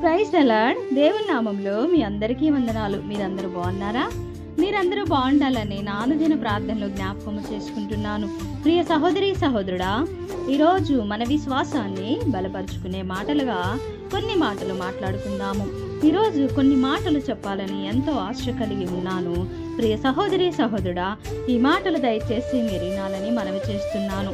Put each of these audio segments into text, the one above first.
Praise అలాడ్ దేవుని నామంలో మీ అందరికీ వందనాలు. మీరందరూ బాగున్నారా? మీరందరూ బాగుండాలని నానుదిన ప్రార్థనలో జ్ఞాపకం చేసుకుంటున్నాను. ప్రియ సహోదరి సహోదరుడా ఈరోజు మన విశ్వాసాన్ని బలపరుచుకునే మాటలుగా కొన్ని మాటలు మాట్లాడుకుందాము. ఈరోజు కొన్ని మాటలు చెప్పాలని ఎంతో ఆశ కలిగి ఉన్నాను. ప్రియ సహోదరి సహోదరుడా ఈ మాటలు దయచేసి మీరు వినాలని మనవి చేస్తున్నాను.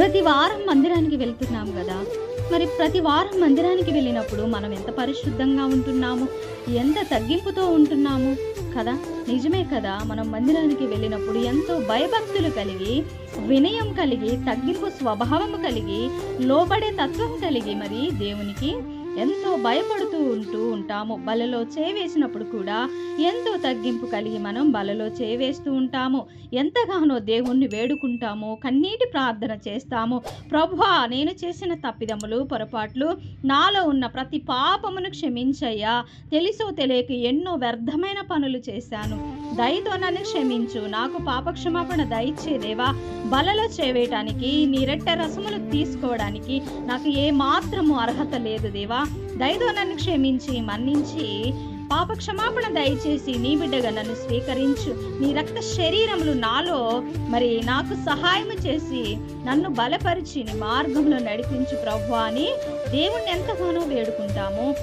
ప్రతి వారం మందిరానికి వెళ్తున్నాం కదా. మరి ప్రతి వారం మందిరానికి వెళ్ళినప్పుడు మనం ఎంత పరిశుద్ధంగా ఉంటున్నాము? ఎంత తగ్గింపుతో ఉంటున్నాము? కదా? నిజమే కదా మనం మందిరానికి వెళ్ళినప్పుడు ఎంతో భయభక్తులు కలిగి వినయం కలిగి తగ్గింపు స్వభావం కలిగి లోబడే తత్వం కలిగి మరి దేవునికి ఎంతో భయపడుతూ ఉంటూ ఉంటాము. బలలో చేవేసినప్పుడు కూడా ఎంతో తగ్గింపు కలిగి మనం బలలో చేవేస్తూ ఉంటాము. ఎంతగానో దేవుణ్ణి వేడుకుంటాము. కన్నీటి ప్రార్థన చేస్తాము. ప్రభా నేను చేసిన తప్పిదములు పొరపాట్లు నాలో ఉన్న ప్రతి పాపమును క్షమించయ్యా. తెలుసో తెలియక ఎన్నో వ్యర్థమైన పనులు చేశాను. దయతో నన్ను క్షమించు. నాకు పాపక్షమాపణ దయచే దేవా బలలో చేవేయటానికి నీ రెట్ట రసములు తీసుకోవడానికి నాకు ఏ మాత్రము అర్హత లేదు దేవా. దయతో నన్ను క్షమించి మన్నించి పాప క్షమాపణ దయచేసి నీ బిడ్డగా నన్ను స్వీకరించు. నీ రక్త శరీరములు నాలో మరి నాకు సహాయం చేసి నన్ను బలపరిచి నీ మార్గంలో నడిపించు ప్రభు అని దేవుణ్ణి ఎంతగానో వేడుకుంటాము.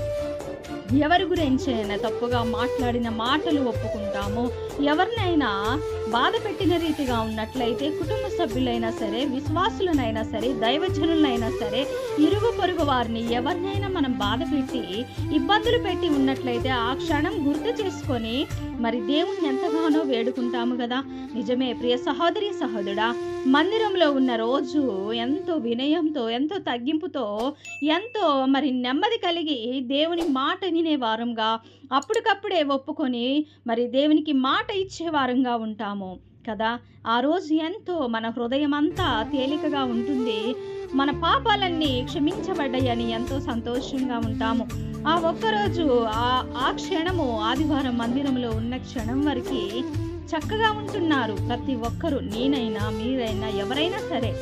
ఎవరి అయినా తప్పుగా మాట్లాడిన మాటలు ఒప్పుకుంటాము ఎవరినైనా బాధ పెట్టిన రీతిగా ఉన్నట్లయితే కుటుంబ సభ్యులైనా సరే విశ్వాసులనైనా సరే దైవజనులైనా సరే ఇరుగు పొరుగు వారిని ఎవరినైనా మనం బాధ పెట్టి ఇబ్బందులు పెట్టి ఉన్నట్లయితే ఆ క్షణం గుర్తు చేసుకొని మరి దేవుణ్ణి ఎంతగానో వేడుకుంటాము కదా. నిజమే ప్రియ సహోదరి సహోదరుడా మందిరంలో ఉన్న రోజు ఎంతో వినయంతో ఎంతో తగ్గింపుతో ఎంతో మరి నెమ్మది కలిగి దేవుని మాట వినే వారంగా అప్పటికప్పుడే ఒప్పుకొని మరి దేవునికి మాట ఇచ్చే వారంగా ఉంటాము కదా. ఆ రోజు ఎంతో మన హృదయం అంతా తేలికగా ఉంటుంది. మన పాపాలన్నీ క్షమించబడ్డాయని ఎంతో సంతోషంగా ఉంటాము. ఆ ఒక్కరోజు ఆ ఆ క్షణము ఆదివారం మందిరంలో ఉన్న క్షణం వరకు చక్కగా ఉంటున్నారు. ప్రతి ఒక్కరు నేనైనా మీరైనా ఎవరైనా సరే.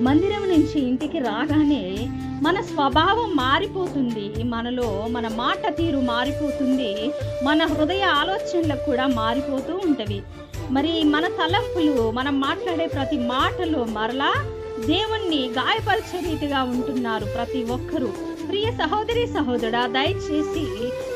మందిరం నుంచి ఇంటికి రాగానే మన స్వభావం మారిపోతుంది. మనలో మన మాట తీరు మారిపోతుంది. మన హృదయ ఆలోచనలకు కూడా మారిపోతూ ఉంటవి. మరి మన తలంపులు మనం మాట్లాడే ప్రతి మాటలో మరలా దేవుణ్ణి గాయపరిచే రీతిగా ఉంటున్నారు ప్రతి ఒక్కరూ. ప్రియ సహోదరి సహోదరుడా దయచేసి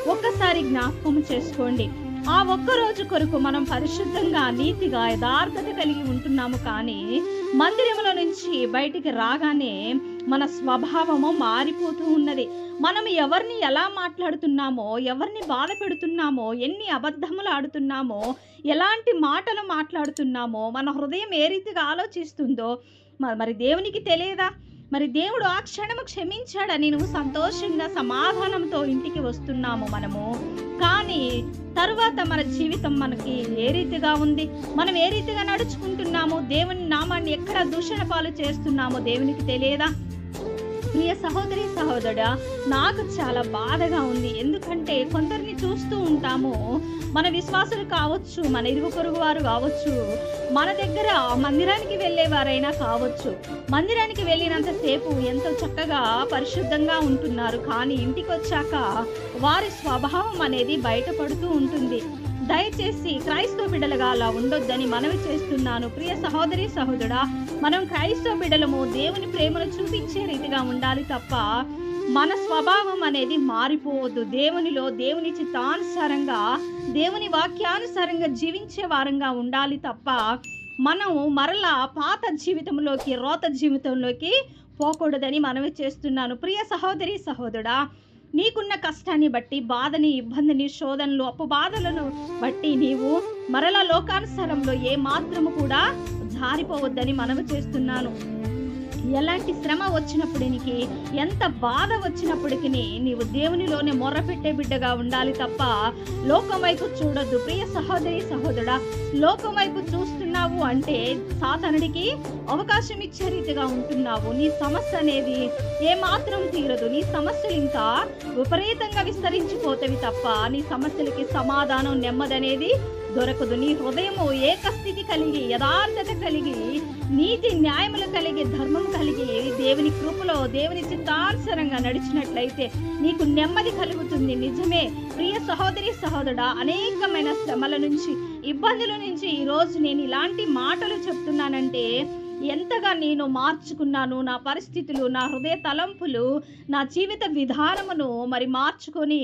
ఒక్కసారి జ్ఞాపకం చేసుకోండి. ఆ ఒక్క రోజు కొరకు మనం పరిశుద్ధంగా నీతిగా యథార్థత కలిగి ఉంటున్నాము కానీ మందిరంలో నుంచి బయటికి రాగానే మన స్వభావము మారిపోతూ ఉన్నది. మనం ఎవరిని ఎలా మాట్లాడుతున్నామో ఎవరిని బాధ పెడుతున్నామో ఎన్ని అబద్ధములు ఆడుతున్నామో ఎలాంటి మాటలు మాట్లాడుతున్నామో మన హృదయం ఏ రీతిగా ఆలోచిస్తుందో మరి దేవునికి తెలియదా? మరి దేవుడు ఆ క్షణము క్షమించాడని నువ్వు సంతోషంగా సమాధానంతో ఇంటికి వస్తున్నాము మనము. కానీ తరువాత మన జీవితం మనకి ఏ రీతిగా ఉంది? మనం ఏ రీతిగా నడుచుకుంటున్నాము? దేవుని నామాన్ని ఎక్కడ దూషణ పాలు చేస్తున్నామో దేవునికి తెలియదా? ప్రియ సహోదరి సహోదరుడా నాకు చాలా బాధగా ఉంది. ఎందుకంటే కొందరిని చూస్తూ ఉంటాము. మన విశ్వాసులు కావచ్చు మన ఇరుగు పొరుగు వారు కావచ్చు మన దగ్గర మందిరానికి వెళ్ళేవారైనా కావచ్చు. మందిరానికి వెళ్ళినంతసేపు ఎంతో చక్కగా పరిశుద్ధంగా ఉంటున్నారు. కానీ ఇంటికి వచ్చాక వారి స్వభావం అనేది బయటపడుతూ ఉంటుంది. దయచేసి క్రైస్తవ బిడ్డలుగా అలా ఉండొద్దని మనవి చేస్తున్నాను. ప్రియ సహోదరి సహోదరుడా మనం క్రైస్తవ బిడ్డలము దేవుని ప్రేమను చూపించే రీతిగా ఉండాలి తప్ప మన స్వభావం అనేది మారిపోవద్దు. దేవునిలో దేవుని చిత్తానుసారంగా దేవుని వాక్యానుసారంగా జీవించే వారంగా ఉండాలి తప్ప మనం మరలా పాత జీవితంలోకి రోత జీవితంలోకి పోకూడదని మనవి చేస్తున్నాను. ప్రియ సహోదరి సహోదరుడా నీకున్న కష్టాన్ని బట్టి బాధని ఇబ్బందిని శోధనలు అప్పు బాధలను బట్టి నీవు మరల లోకానుసారంలో ఏ మాత్రము కూడా జారిపోవద్దని మనవి చేస్తున్నాను. ఎలాంటి శ్రమ వచ్చినప్పటికి ఎంత బాధ వచ్చినప్పటికీ నీవు దేవునిలోనే మొర్రపెట్టే బిడ్డగా ఉండాలి తప్ప లోకం వైపు చూడొద్దు. ప్రియ సహోదరి సహోదరుడా లోకం వైపు చూస్తున్నావు అంటే సాతనుడికి అవకాశం ఇచ్చే రీతిగా ఉంటున్నావు. నీ సమస్య అనేది ఏమాత్రం తీరదు. నీ సమస్యలు ఇంకా విపరీతంగా విస్తరించిపోతవి తప్ప నీ సమస్యలకి సమాధానం నెమ్మదనేది దొరకదు. నీ హృదయము ఏకస్థితి కలిగి యథార్థత కలిగి నీతి న్యాయములు కలిగి ధర్మం కలిగి దేవుని కృపలో దేవుని చిత్తానుసరంగా నడిచినట్లయితే నీకు నెమ్మది కలుగుతుంది. నిజమే ప్రియ సహోదరి సహోదరుడా అనేకమైన శ్రమల నుంచి ఇబ్బందుల నుంచి ఈరోజు నేను ఇలాంటి మాటలు చెప్తున్నానంటే ఎంతగా నేను మార్చుకున్నాను నా పరిస్థితులు నా హృదయ తలంపులు నా జీవిత విధానమును మరి మార్చుకొని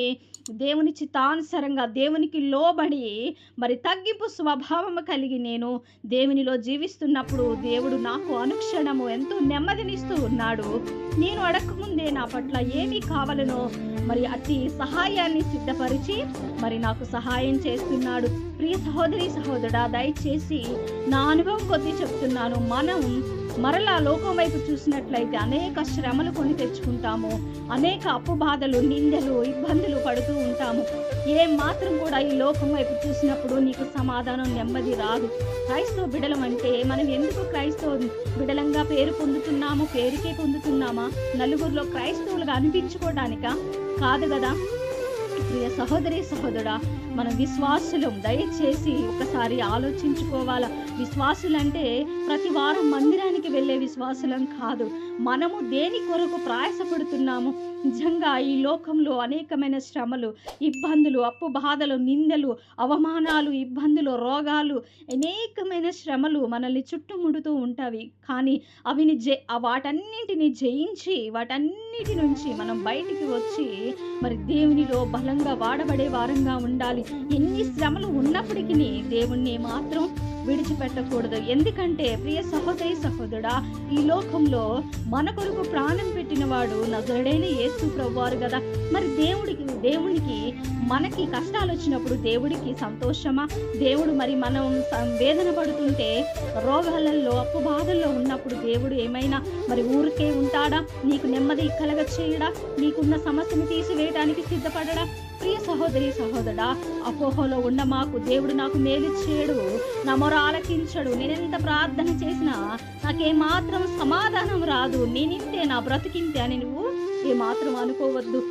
దేవుని చిత్తానుసరంగా దేవునికి లోబడి మరి తగ్గింపు స్వభావము కలిగి నేను దేవునిలో జీవిస్తున్నప్పుడు దేవుడు నాకు అనుక్షణము ఎంతో నెమ్మదినిస్తూ ఉన్నాడు. నేను అడగకముందే నా పట్ల ఏమీ కావాలనో మరి అతి సహాయాన్ని సిద్ధపరిచి మరి నాకు సహాయం చేస్తున్నాడు. ప్రియ సహోదరి సహోదరా దయచేసి నా అనుభవం కొద్దీ చెప్తున్నాను. మనం మరలా లోకం వైపు చూసినట్లయితే అనేక శ్రమలు కొని తెచ్చుకుంటాము అనేక అప్పు బాధలు నిందలు ఇబ్బందులు పడుతూ ఉంటాము. ఏ మాత్రం కూడా ఈ లోకం వైపు చూసినప్పుడు నీకు సమాధానం నెమ్మది రాదు. క్రైస్తవ బిడలం అంటే మనం ఎందుకు క్రైస్తవ బిడలంగా పేరు పొందుతున్నాము పేరుకే పొందుతున్నామా? నలుగురిలో క్రైస్తవులుగా అనిపించుకోవడానిక? కాదు కదా. ప్రియ సహోదరి సహోదరుడా మన విశ్వాసులం దయచేసి ఒకసారి ఆలోచించుకోవాలా? విశ్వాసులంటే ప్రతి వారం మందిరానికి వెళ్ళే విశ్వాసులం కాదు. మనము దేని కొరకు ప్రయాసపడుతున్నాము? నిజంగా ఈ లోకంలో అనేకమైన శ్రమలు ఇబ్బందులు అప్పు బాధలు నిందలు అవమానాలు ఇబ్బందులు రోగాలు అనేకమైన శ్రమలు మనల్ని చుట్టుముడుతూ ఉంటాయి. కానీ అవిని జే వాటన్నింటిని జయించి వాటన్నిటి నుంచి మనం బయటికి వచ్చి మరి దేవునిలో బలంగా వాడబడే వారంగా ఉండాలి. ఎన్ని శ్రమలు ఉన్నప్పటికీ దేవుణ్ణి మాత్రం విడిచిపెట్టకూడదు. ఎందుకంటే ప్రియ సహోదరి సహోదరుడా ఈ లోకంలో మన కొరకు ప్రాణం పెట్టినవాడు నజరుడైన యేసు ప్రభువారు కదా. మరి దేవుడికి దేవునికి మనకి కష్టాలు వచ్చినప్పుడు దేవుడికి సంతోషమా? దేవుడు మరి మనం వేదన పడుతుంటే రోగాలలో అప్పు బాధల్లో ఉన్నప్పుడు దేవుడు ఏమైనా మరి ఊరికే ఉంటాడా? నీకు నెమ్మది కలగ చేయడా? నీకున్న సమస్యను తీసివేయడానికి సిద్ధపడడా? ప్రియ సహోదరి సహోదరా అపోహలో ఉన్న మాకు దేవుడు నాకు మేలు చేయడు నా మొర ఆలకించడు నేనెంత ప్రార్థన చేసినా నాకేమాత్రం సమాధానం రాదు. నేనింతే నా బ్రతికింతే అని నువ్వు ఏమాత్రం అనుకోవద్దు.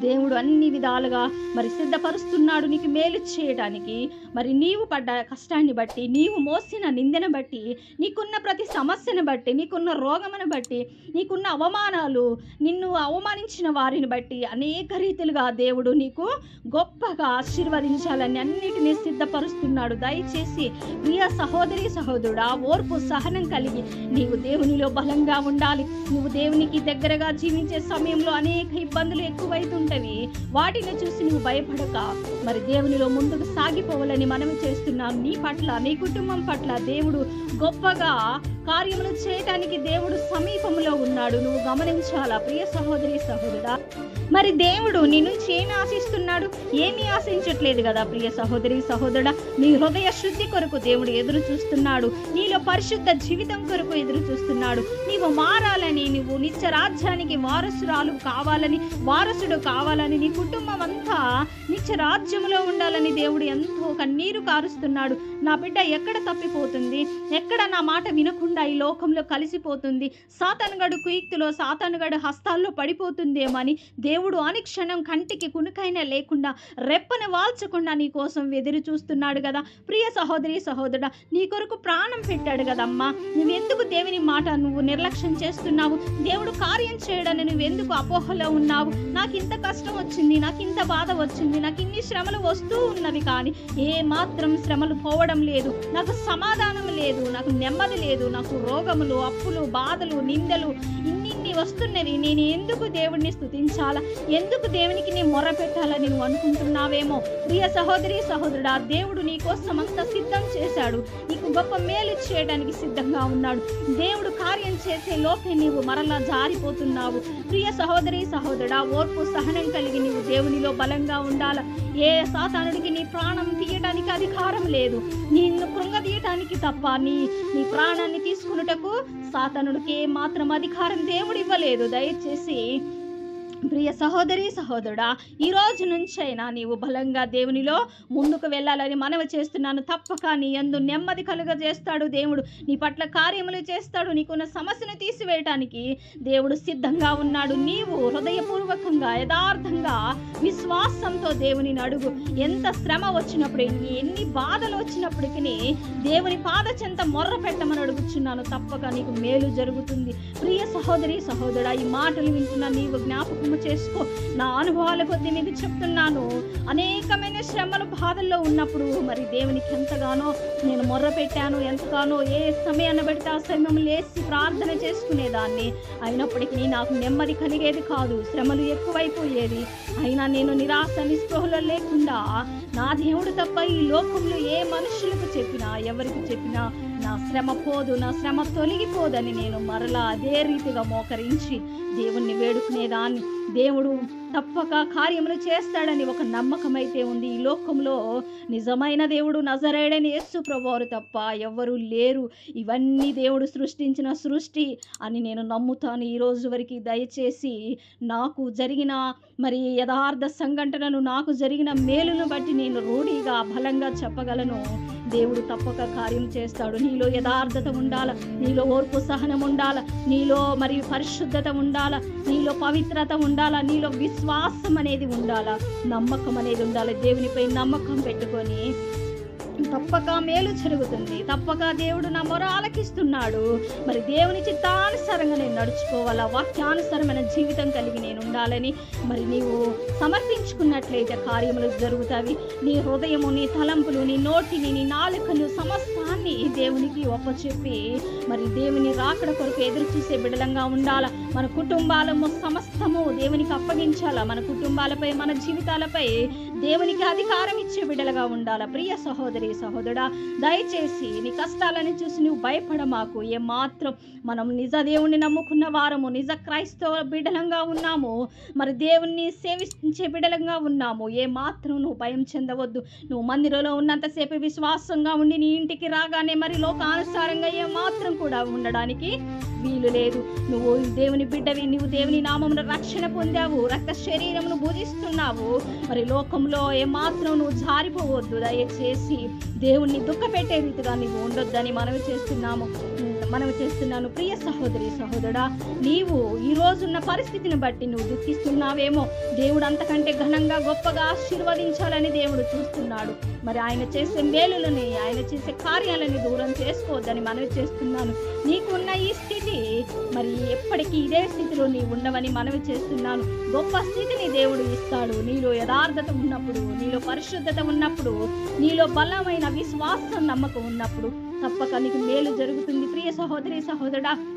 దేవుడు అన్ని విధాలుగా మరి సిద్ధపరుస్తున్నాడు నీకు మేలు చేయడానికి మరి నీవు పడ్డ కష్టాన్ని బట్టి నీవు మోసిన నిందను బట్టి నీకున్న ప్రతి సమస్యను బట్టి నీకున్న రోగమును బట్టి నీకున్న అవమానాలు నిన్ను అవమానించిన వారిని బట్టి అనేక రీతిలుగా దేవుడు నీకు గొప్పగా ఆశీర్వదించాలని అన్నిటినీ సిద్ధపరుస్తున్నాడు. దయచేసి ప్రియ సహోదరి సహోదరుడా ఓర్పు సహనం కలిగి నీవు దేవునిలో బలంగా ఉండాలి. నువ్వు దేవునికి దగ్గరగా జీవించే సమయంలో అనేక ఇబ్బందులు ఉంటవి వాటిని చూసి నువ్వు భయపడక. మరి దేవునిలో ముందుకు సాగిపోవాలని మనవి చేస్తున్నాను నీ పట్ల నీ కుటుంబం పట్ల దేవుడు గొప్పగా కార్యములు చేయటానికి దేవుడు సమీపంలో ఉన్నాడు. నువ్వు గమనించాలా? ప్రియ సహోదరి సహోదరా మరి దేవుడు నీ నుంచి ఏమి ఆశిస్తున్నాడు? ఏమీ ఆశించట్లేదు కదా ప్రియ సహోదరి సహోదరుడా. నీ హృదయ శుద్ధి కొరకు దేవుడు ఎదురు చూస్తున్నాడు. నీలో పరిశుద్ధ జీవితం కొరకు ఎదురు చూస్తున్నాడు. నీవు మారాలని నువ్వు నిత్య రాజ్యానికి వారసురాలు కావాలని వారసుడు కావాలని నీ కుటుంబం అంతా నిత్య రాజ్యంలో ఉండాలని దేవుడు ఎంతో కన్నీరు కారుస్తున్నాడు. నా బిడ్డ ఎక్కడ తప్పిపోతుంది? ఎక్కడ నా మాట వినకుండా ఈ లోకంలో కలిసిపోతుంది? సాతనుగడు కుయుక్తిలో సాతనుగడు హస్తాల్లో పడిపోతుందేమో అని దేవుడు అనుక్షణం కంటికి కునుకైనా లేకుండా రెప్పన వాల్చకుండా నీ కోసం ఎదురు చూస్తున్నాడు కదా. ప్రియ సహోదరి సహోదరుడా నీ కొరకు ప్రాణం పెట్టాడు కదమ్మా. నువ్వెందుకు దేవుని మాట నువ్వు నిర్లక్ష్యం చేస్తున్నావు? దేవుడు కార్యం చేయడని నువ్వెందుకు అపోహలో ఉన్నావు? నాకు ఇంత కష్టం వచ్చింది నాకు ఇంత బాధ వచ్చింది నాకు ఇన్ని శ్రమలు వస్తూ ఉన్నవి కానీ ఏ మాత్రం శ్రమలు పోవడం లేదు నాకు సమాధానం లేదు నాకు నెమ్మది లేదు నాకు రోగములు అప్పులు బాధలు నిందలు వస్తున్నది. వస్తున్నవి నేను ఎందుకు దేవుడిని స్థుతించాలా ఎందుకు దేవునికి నీ మొర పెట్టాలా నువ్వు అనుకుంటున్నావేమో? ప్రియ సహోదరి సహోదరుడా దేవుడు నీ కోసం అంత సిద్ధం చేశాడు. నీకు గొప్ప మేలు చేయడానికి సిద్ధంగా ఉన్నాడు. దేవుడు కార్యం చేసే లోపే నీవు మరలా జారిపోతున్నావు. ప్రియ సహోదరి సహోదరుడా ఓర్పు సహనం కలిగి నీవు దేవునిలో బలంగా ఉండాల? ఏ సాతానుడికి నీ ప్రాణం తీయటానికి అధికారం లేదు. నిన్ను కృంగదీయటానికి తప్ప నీ నీ ప్రాణాన్ని తీసుకున్నటకు సాతానుడికి ఏ మాత్రం అధికారం దేవుడి ఇవ్వలేదు దయచేసి ప్రియ సహోదరి సహోదరుడా ఈ రోజు నుంచైనా నీవు బలంగా దేవునిలో ముందుకు వెళ్ళాలని మనవి చేస్తున్నాను. తప్పక నీ ఎందు నెమ్మది కలుగజేస్తాడు దేవుడు. నీ పట్ల కార్యములు చేస్తాడు. నీకున్న సమస్యను తీసివేయటానికి దేవుడు సిద్ధంగా ఉన్నాడు. నీవు హృదయపూర్వకంగా యథార్థంగా విశ్వాసంతో దేవునిని అడుగు. ఎంత శ్రమ వచ్చినప్పుడు ఎన్ని బాధలు వచ్చినప్పటికీ దేవుని పాద చెంత మొర్ర పెట్టమని అడుగుచున్నాను. తప్పక నీకు మేలు జరుగుతుంది. ప్రియ సహోదరి సహోదరా ఈ మాటలు వింటున్న నీవు జ్ఞాపకము చేసుకో. నా అనుభవాల కొద్దీ మీకు చెప్తున్నాను. అనేకమైన శ్రమలు బాధల్లో ఉన్నప్పుడు మరి దేవునికి ఎంతగానో నేను మొర్ర పెట్టాను ఎంతగానో ఏ సమయాన్ని పెడితే ఆ సమయం లేచి ప్రార్థన చేసుకునేదాన్ని. అయినప్పటికీ నాకు నెమ్మది కలిగేది కాదు శ్రమలు ఎక్కువైపోయేది అయినా నేను నిరాశ నిస్పృహలో లేకుండా నా దేవుడు తప్ప ఈ లోకంలో ఏ మనుషులకు చెప్పినా ఎవరికి చెప్పినా నా శ్రమ పోదు నా శ్రమ తొలగిపోదని నేను మరలా అదే రీతిగా మోకరించి దేవుణ్ణి వేడుకునేదాన్ని. దేవుడు తప్పక కార్యములు చేస్తాడని ఒక నమ్మకం అయితే ఉంది. ఈ లోకంలో నిజమైన దేవుడు నజరేడని యేసు ప్రభువారు తప్ప ఎవ్వరూ లేరు. ఇవన్నీ దేవుడు సృష్టించిన సృష్టి అని నేను నమ్ముతాను. ఈ రోజు వరకు దయచేసి నాకు జరిగిన మరి యథార్థ సంఘటనను నాకు జరిగిన మేలును బట్టి నేను రూఢిగా బలంగా చెప్పగలను. దేవుడు తప్పక కార్యం చేస్తాడు. నీలో యథార్థత ఉండాల నీలో ఓర్పు సహనం ఉండాల నీలో మరి పరిశుద్ధత ఉండాల నీలో పవిత్రత ఉండాలి ఉండాలా? నీలో విశ్వాసం అనేది ఉండాల? నమ్మకం అనేది ఉండాలి? దేవునిపై నమ్మకం పెట్టుకొని తప్పక మేలు జరుగుతుంది. తప్పక దేవుడు నా మొర ఆలకిస్తున్నాడు మరి దేవుని చిత్తానుసారంగా నేను నడుచుకోవాలా వాక్యానుసారమైన జీవితం కలిగి నేను ఉండాలని మరి నీవు సమర్పించుకున్నట్లయితే కార్యములు జరుగుతాయి. నీ హృదయము నీ తలంపులు నీ నోటిని నీ నాలుకను సమస్తాన్ని దేవునికి ఒప్పచెప్పి మరి దేవుని రాకడ కొరకు ఎదురు చూసే బిడలంగా ఉండాలా. మన కుటుంబాలము సమస్తము దేవునికి అప్పగించాలా. మన కుటుంబాలపై మన జీవితాలపై దేవునికి అధికారం ఇచ్చే బిడ్డలుగా ఉండాలా? ప్రియ సహోదరి సహోదరుడా దయచేసి నీ కష్టాలని చూసి నువ్వు భయపడమాకు. ఏమాత్రం మనం నిజ దేవుణ్ణి నమ్ముకున్న వారము నిజ క్రైస్తవ బిడ్డలంగా ఉన్నాము. మరి దేవుణ్ణి సేవించే బిడ్డలంగా ఉన్నాము. ఏ మాత్రం నువ్వు భయం చెందవద్దు. నువ్వు మందిరంలో ఉన్నంతసేపు విశ్వాసంగా ఉండి నీ ఇంటికి రాగానే మరి లోకానుసారంగా ఏ మాత్రం కూడా ఉండడానికి వీలు లేదు. నువ్వు దేవుని బిడ్డవి నువ్వు దేవుని నామమున రక్షణ పొందావు రక్త శరీరమును భుజిస్తున్నావు మరి లోకంలో ఏమాత్రం నువ్వు జారిపోవద్దు. దయచేసి దేవుణ్ణి దుఃఖపెట్టే రీతిగా నీవు ఉండొద్దని మనవి చేస్తున్నాము. మనవి చేస్తున్నాను. ప్రియ సహోదరి సహోదరా నీవు ఈ రోజున్న పరిస్థితిని బట్టి నువ్వు దుఃఖిస్తున్నావేమో. దేవుడు అంతకంటే ఘనంగా గొప్పగా ఆశీర్వదించాలని దేవుడు చూస్తున్నాడు. మరి ఆయన చేసే మేలులని ఆయన చేసే కార్యాలని దూరం చేసుకోవద్దని మనవి చేస్తున్నాను. నీకున్న ఈ స్థితి మరి ఎప్పటికీ ఇదే స్థితిలో నీ ఉండవని మనవి చేస్తున్నాను. గొప్ప స్థితిని దేవుడు ఇస్తాడు. నీలో యథార్థత ఉన్నప్పుడు నీలో పరిశుద్ధత ఉన్నప్పుడు నీలో బలమైన విశ్వాసం నమ్మకం ఉన్నప్పుడు తప్పక నీకు మేలు జరుగుతుంది. ప్రియ సహోదరి సహోదరుడా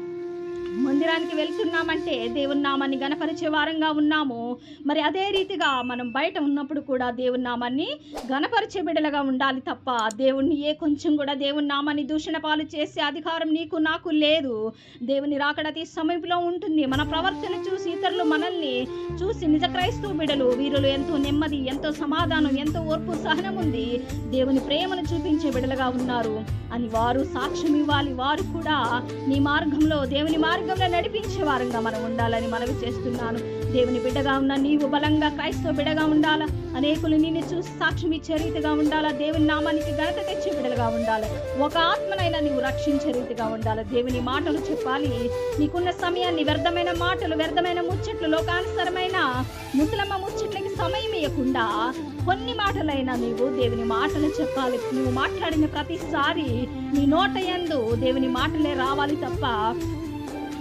మందిరానికి వెళ్తున్నామంటే దేవుని నామాన్ని గణపరిచే వారంగా ఉన్నాము. మరి అదే రీతిగా మనం బయట ఉన్నప్పుడు కూడా దేవుని నామాన్ని గణపరిచే బిడ్డలుగా ఉండాలి తప్ప దేవుణ్ణి ఏ కొంచెం కూడా దేవుని నామాన్ని దూషణ పాలు చేసే అధికారం నీకు నాకు లేదు. దేవుని రాకడతి సమీపంలో ఉంటుంది. మన ప్రవర్తన చూసి ఇతరులు మనల్ని చూసి నిజ క్రైస్తవ బిడలు వీరులు ఎంతో నెమ్మది ఎంతో సమాధానం ఎంతో ఓర్పు సహనం ఉంది. దేవుని ప్రేమను చూపించే బిడలుగా ఉన్నారు. అని వారు సాక్ష్యం ఇవ్వాలి. వారు కూడా నీ మార్గంలో దేవుని మార్గం మార్గంలో నడిపించే వారంగా మనం ఉండాలని మనవి చేస్తున్నాను. దేవుని బిడ్డగా ఉన్న నీవు బలంగా క్రైస్తవ బిడ్డగా ఉండాలా? అనేకులు నిన్ను చూసి సాక్ష్యం ఇచ్చే రీతిగా ఉండాలా? దేవుని నామానికి ఘనత తెచ్చే బిడ్డలుగా ఉండాలి? ఒక ఆత్మనైనా నీవు రక్షించే రీతిగా ఉండాలి? దేవుని మాటలు చెప్పాలి. నీకున్న సమయాన్ని వ్యర్థమైన మాటలు వ్యర్థమైన ముచ్చట్లు లోకానుసరమైన ముసలమ్మ ముచ్చట్లకి సమయం ఇవ్వకుండా కొన్ని మాటలైనా నీవు దేవుని మాటలు చెప్పాలి. నువ్వు మాట్లాడిన ప్రతిసారి నీ నోట ఎందు దేవుని మాటలే రావాలి తప్ప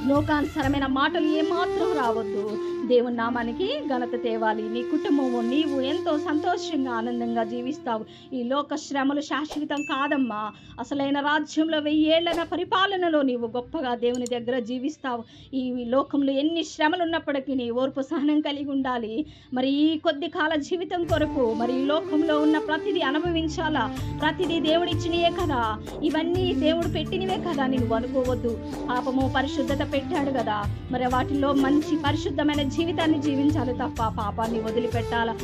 లోకానుసరమైన మాటలు ఏమాత్రం రావద్దు. దేవుని నామానికి ఘనత తేవాలి. నీ కుటుంబము నీవు ఎంతో సంతోషంగా ఆనందంగా జీవిస్తావు. ఈ లోక శ్రమలు శాశ్వతం కాదమ్మా. అసలైన రాజ్యంలో వెయ్యేళ్ళ పరిపాలనలో నీవు గొప్పగా దేవుని దగ్గర జీవిస్తావు. ఈ లోకంలో ఎన్ని శ్రమలు ఉన్నప్పటికీ నీ ఓర్పు సహనం కలిగి ఉండాలి. మరి ఈ కొద్ది కాల జీవితం కొరకు మరి ఈ లోకంలో ఉన్న ప్రతిదీ అనుభవించాలా? ప్రతిదీ దేవుడిచ్చినయే కదా? ఇవన్నీ దేవుడు పెట్టినవే కదా? నీవు అనుకోవద్దు. పాపము పరిశుద్ధత పెట్టాడు కదా. మరి వాటిలో మంచి పరిశుద్ధమైన జీవితాన్ని జీవించాలి తప్ప పాపాన్ని వదిలిపెట్టాలా?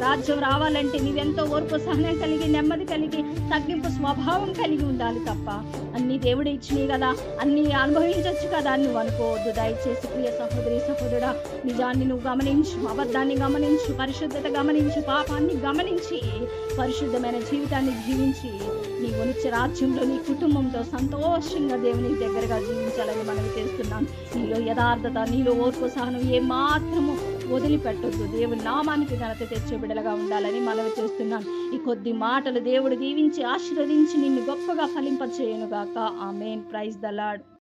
రాజ్యం రావాలంటే నీవెంతో ఓర్పు సహనం కలిగి నెమ్మది కలిగి తగ్గింపు స్వభావం కలిగి ఉండాలి తప్ప. అన్ని దేవుడు ఇచ్చినాయి కదా అన్ని అనుభవించవచ్చు కదా అని నువ్వు అనుకోవద్దు. దయచేసి ప్రియ సహోదరి సహోదరుడా నిజాన్ని నువ్వు గమనించు అబద్ధాన్ని గమనించు పరిశుద్ధత గమనించు పాపాన్ని గమనించి. పరిశుద్ధమైన జీవితాన్ని జీవించి నీ నిత్య రాజ్యంలో నీ కుటుంబంతో సంతోషంగా దేవుని దగ్గరగా జీవించాలని మనం చేస్తున్నాం. నీలో యథార్థత నీలో ఓర్పు సహనం ఏ మాత్రము వదిలిపెట్టొద్దు. దేవుని నామానికి ఘనత తెచ్చే బిడలుగా ఉండాలని మనవి చేస్తున్నాను ఈ కొద్ది మాటలు దేవుడు దీవించి ఆశీర్వదించి నిన్ను గొప్పగా ఫలింపచేయనుగాక. ఆ మెయిన్ ప్రైజ్ ద లాడ్